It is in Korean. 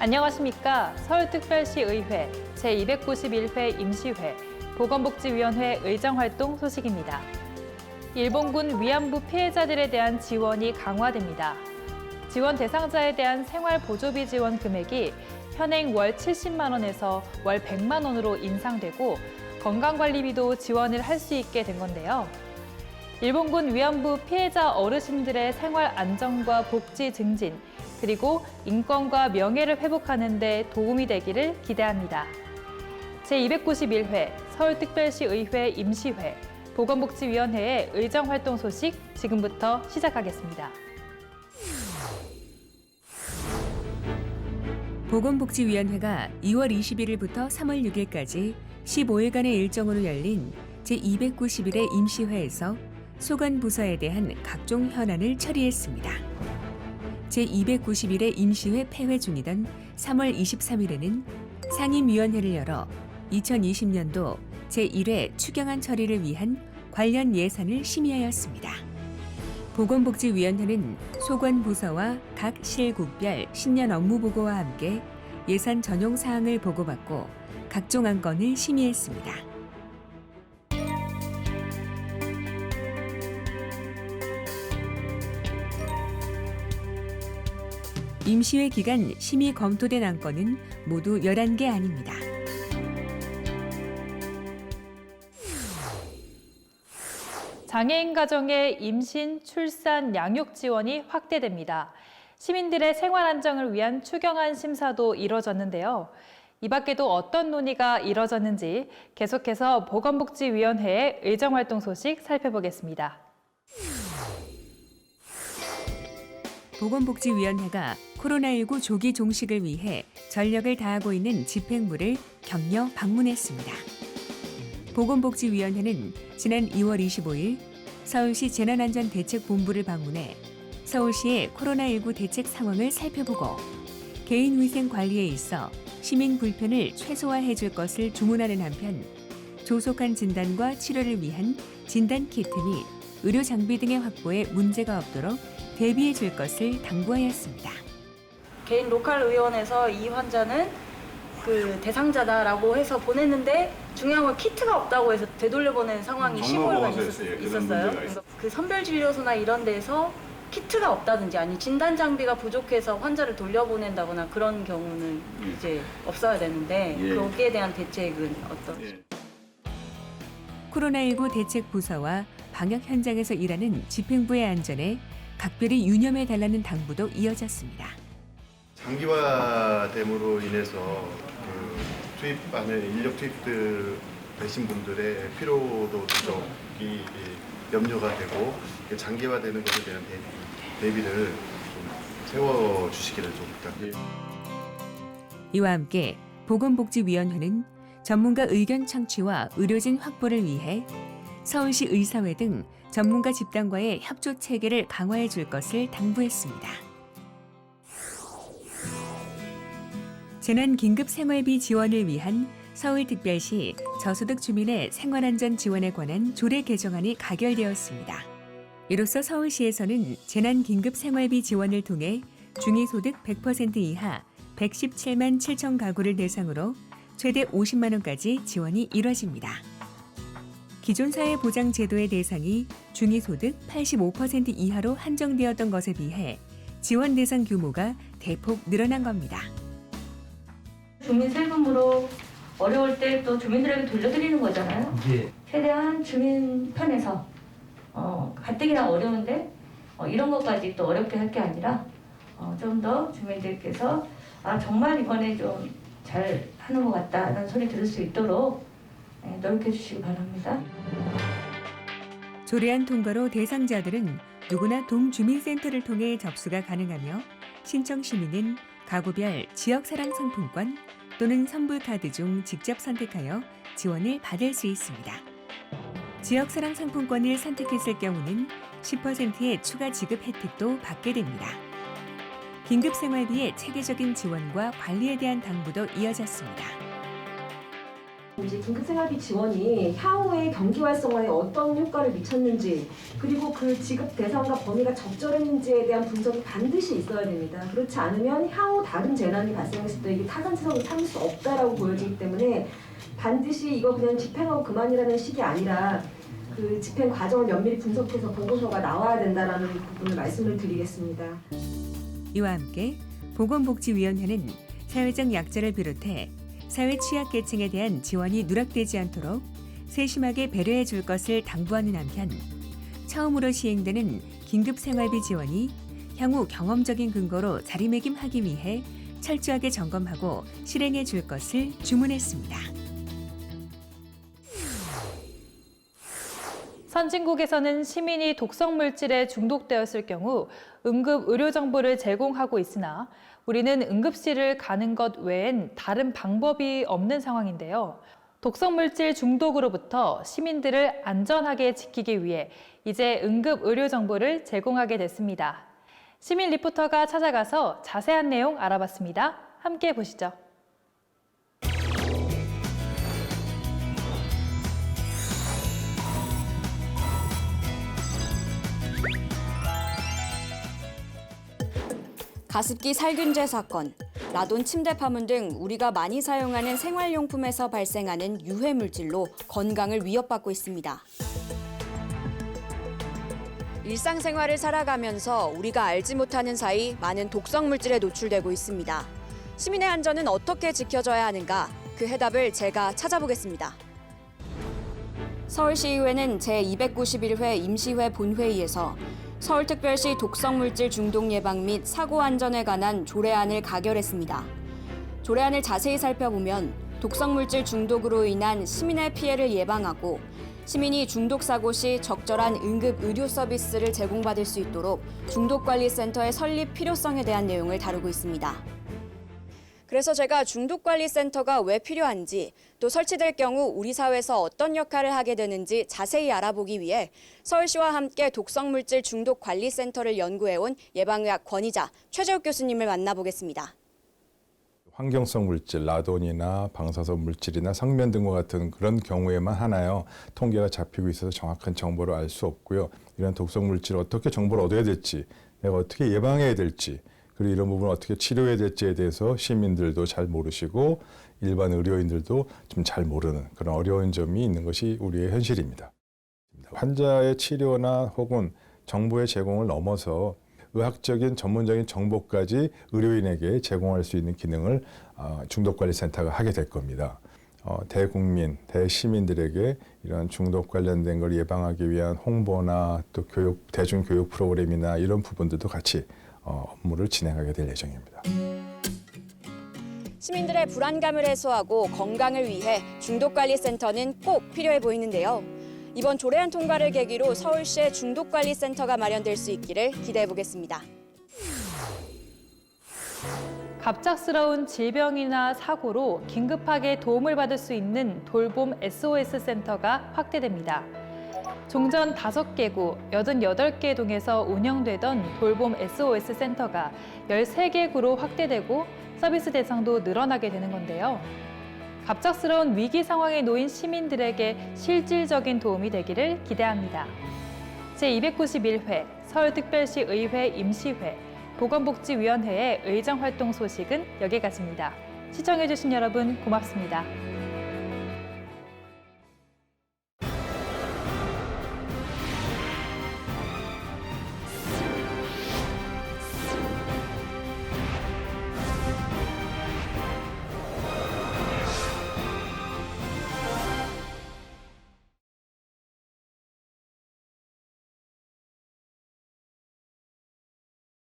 안녕하십니까. 서울특별시 의회 제291회 임시회 보건복지위원회 의정활동 소식입니다. 일본군 위안부 피해자들에 대한 지원이 강화됩니다. 지원 대상자에 대한 생활보조비 지원 금액이 현행 월 70만 원에서 월 100만 원으로 인상되고 건강관리비도 지원을 할 수 있게 된 건데요. 일본군 위안부 피해자 어르신들의 생활 안정과 복지 증진, 그리고 인권과 명예를 회복하는 데 도움이 되기를 기대합니다. 제291회 서울특별시 의회 임시회 보건복지위원회의 의정 활동 소식 지금부터 시작하겠습니다. 보건복지위원회가 2월 21일부터 3월 6일까지 15일간의 일정으로 열린 제291회 임시회에서 소관 부서에 대한 각종 현안을 처리했습니다. 제291회 임시회 폐회 중이던 3월 23일에는 상임위원회를 열어 2020년도 제1회 추경안 처리를 위한 관련 예산을 심의하였습니다. 보건복지위원회는 소관부서와 각 실국별 신년 업무 보고와 함께 예산 전용 사항을 보고받고 각종 안건을 심의했습니다. 임시회 기간 심의 검토된 안건은 모두 11개 아닙니다. 장애인 가정의 임신, 출산, 양육 지원이 확대됩니다. 시민들의 생활 안정을 위한 추경안 심사도 이뤄졌는데요. 이 밖에도 어떤 논의가 이뤄졌는지 계속해서 보건복지위원회의 의정활동 소식 살펴보겠습니다. 보건복지위원회가 코로나19 조기 종식을 위해 전력을 다하고 있는 집행부를 격려 방문했습니다. 보건복지위원회는 지난 2월 25일 서울시 재난안전대책본부를 방문해 서울시의 코로나19 대책 상황을 살펴보고 개인 위생 관리에 있어 시민 불편을 최소화해 줄 것을 주문하는 한편 조속한 진단과 치료를 위한 진단 키트 및 의료 장비 등의 확보에 문제가 없도록 대비해 줄 것을 당부하였습니다. 개인 로컬 의원에서 이 환자는 그 대상자다라고 해서 보냈는데 중요한 건 키트가 없다고 해서 되돌려보낸 상황이 정말 15일간 먹었어요. 있었, 예, 그런 있었어요. 문제가 그래서 그 선별진료소나 이런 데서 키트가 없다든지 아니 진단 장비가 부족해서 환자를 돌려보낸다거나 그런 경우는 예. 이제 없어야 되는데 예. 거기에 대한 대책은 어떤? 예. 코로나19 대책 부서와 방역 현장에서 일하는 집행부의 안전에 각별히 유념해 달라는 당부도 이어졌습니다. 장기화됨으로 인해서 그 투입하는 인력 투입들 되신 분들의 피로도 누적이 염려가 되고 그 장기화되는 것에 대한 대비, 대비 를 좀 세워 주시기를 좀 부탁드립니다. 이와 함께 보건복지위원회는 전문가 의견 창취와 의료진 확보를 위해 서울시 의사회 등 전문가 집단과의 협조 체계를 강화해 줄 것을 당부했습니다. 재난 긴급 생활비 지원을 위한 서울특별시 저소득 주민의 생활안전 지원에 관한 조례 개정안이 가결되었습니다. 이로써 서울시에서는 재난 긴급 생활비 지원을 통해 중위소득 100% 이하 117만 7천 가구를 대상으로 최대 50만 원까지 지원이 이뤄집니다. 기존 사회 보장 제도의 대상이 중위소득 85% 이하로 한정되었던 것에 비해 지원 대상 규모가 대폭 늘어난 겁니다. 주민 세금으로 어려울 때 또 주민들에게 돌려드리는 거잖아요. 예. 최대한 주민 편에서 어, 가뜩이나 어려운데 어, 이런 것까지 또 어렵게 할 게 아니라 어, 좀 더 주민들께서 아 정말 이번에 좀 잘 하는 것 같다는 소리 들을 수 있도록 네, 노력해 주시기 바랍니다. 조례안 통과로 대상자들은 누구나 동주민센터를 통해 접수가 가능하며 신청 시민은 가구별 지역사랑 상품권 또는 선불 카드 중 직접 선택하여 지원을 받을 수 있습니다. 지역사랑 상품권을 선택했을 경우는 10%의 추가 지급 혜택도 받게 됩니다. 긴급생활비의 체계적인 지원과 관리에 대한 당부도 이어졌습니다. 이제 긴급생활비 지원이 향후에 경기 활성화에 어떤 효과를 미쳤는지 그리고 그 지급 대상과 범위가 적절했는지에 대한 분석이 반드시 있어야 됩니다. 그렇지 않으면 향후 다른 재난이 발생했을 때 이게 타산지석을 삼을 수 없다라고 보여지기 때문에 반드시 이거 그냥 집행하고 그만이라는 식이 아니라 그 집행 과정을 면밀히 분석해서 보고서가 나와야 된다라는 부분을 말씀을 드리겠습니다. 이와 함께 보건복지위원회는 사회적 약자를 비롯해 사회 취약계층에 대한 지원이 누락되지 않도록 세심하게 배려해 줄 것을 당부하는 한편 처음으로 시행되는 긴급생활비 지원이 향후 경험적인 근거로 자리매김하기 위해 철저하게 점검하고 실행해 줄 것을 주문했습니다. 선진국에서는 시민이 독성 물질에 중독되었을 경우 응급 의료 정보를 제공하고 있으나 우리는 응급실을 가는 것 외엔 다른 방법이 없는 상황인데요. 독성 물질 중독으로부터 시민들을 안전하게 지키기 위해 이제 응급 의료 정보를 제공하게 됐습니다. 시민 리포터가 찾아가서 자세한 내용 알아봤습니다. 함께 보시죠. 가습기 살균제 사건, 라돈 침대 파문 등 우리가 많이 사용하는 생활용품에서 발생하는 유해 물질로 건강을 위협받고 있습니다. 일상생활을 살아가면서 우리가 알지 못하는 사이 많은 독성 물질에 노출되고 있습니다. 시민의 안전은 어떻게 지켜져야 하는가? 그 해답을 제가 찾아보겠습니다. 서울시의회는 제291회 임시회 본회의에서 서울특별시 독성물질 중독 예방 및 사고 안전에 관한 조례안을 가결했습니다. 조례안을 자세히 살펴보면 독성물질 중독으로 인한 시민의 피해를 예방하고 시민이 중독 사고 시 적절한 응급 의료 서비스를 제공받을 수 있도록 중독관리센터의 설립 필요성에 대한 내용을 다루고 있습니다. 그래서 제가 중독관리센터가 왜 필요한지 또 설치될 경우 우리 사회에서 어떤 역할을 하게 되는지 자세히 알아보기 위해 서울시와 함께 독성물질 중독관리센터를 연구해온 예방의학 권위자 최재욱 교수님을 만나보겠습니다. 환경성 물질, 라돈이나 방사선 물질이나 성면 등과 같은 그런 경우에만 하나요. 통계가 잡히고 있어서 정확한 정보를 알 수 없고요. 이런 독성 물질을 어떻게 정보를 얻어야 될지, 내가 어떻게 예방해야 될지, 그리고 이런 부분을 어떻게 치료해야 될지에 대해서 시민들도 잘 모르시고 일반 의료인들도 좀 잘 모르는 그런 어려운 점이 있는 것이 우리의 현실입니다. 환자의 치료나 혹은 정보의 제공을 넘어서 의학적인 전문적인 정보까지 의료인에게 제공할 수 있는 기능을 어, 중독관리센터가 하게 될 겁니다. 어, 대국민, 대시민들에게 이런 중독 관련된 걸 예방하기 위한 홍보나 또 교육, 대중교육 프로그램이나 이런 부분들도 같이 어, 업무를 진행하게 될 예정입니다. 시민들의 불안감을 해소하고 건강을 위해 중독관리센터는 꼭 필요해 보이는데요. 이번 조례안 통과를 계기로 서울시의 중독관리센터가 마련될 수 있기를 기대해 보겠습니다. 갑작스러운 질병이나 사고로 긴급하게 도움을 받을 수 있는 돌봄 SOS 센터가 확대됩니다. 종전 5개구 88개 동에서 운영되던 돌봄 SOS 센터가 13개 구로 확대되고 서비스 대상도 늘어나게 되는 건데요. 갑작스러운 위기 상황에 놓인 시민들에게 실질적인 도움이 되기를 기대합니다. 제291회 서울특별시 의회 임시회 보건복지위원회의 의정 활동 소식은 여기까지입니다. 시청해주신 여러분 고맙습니다.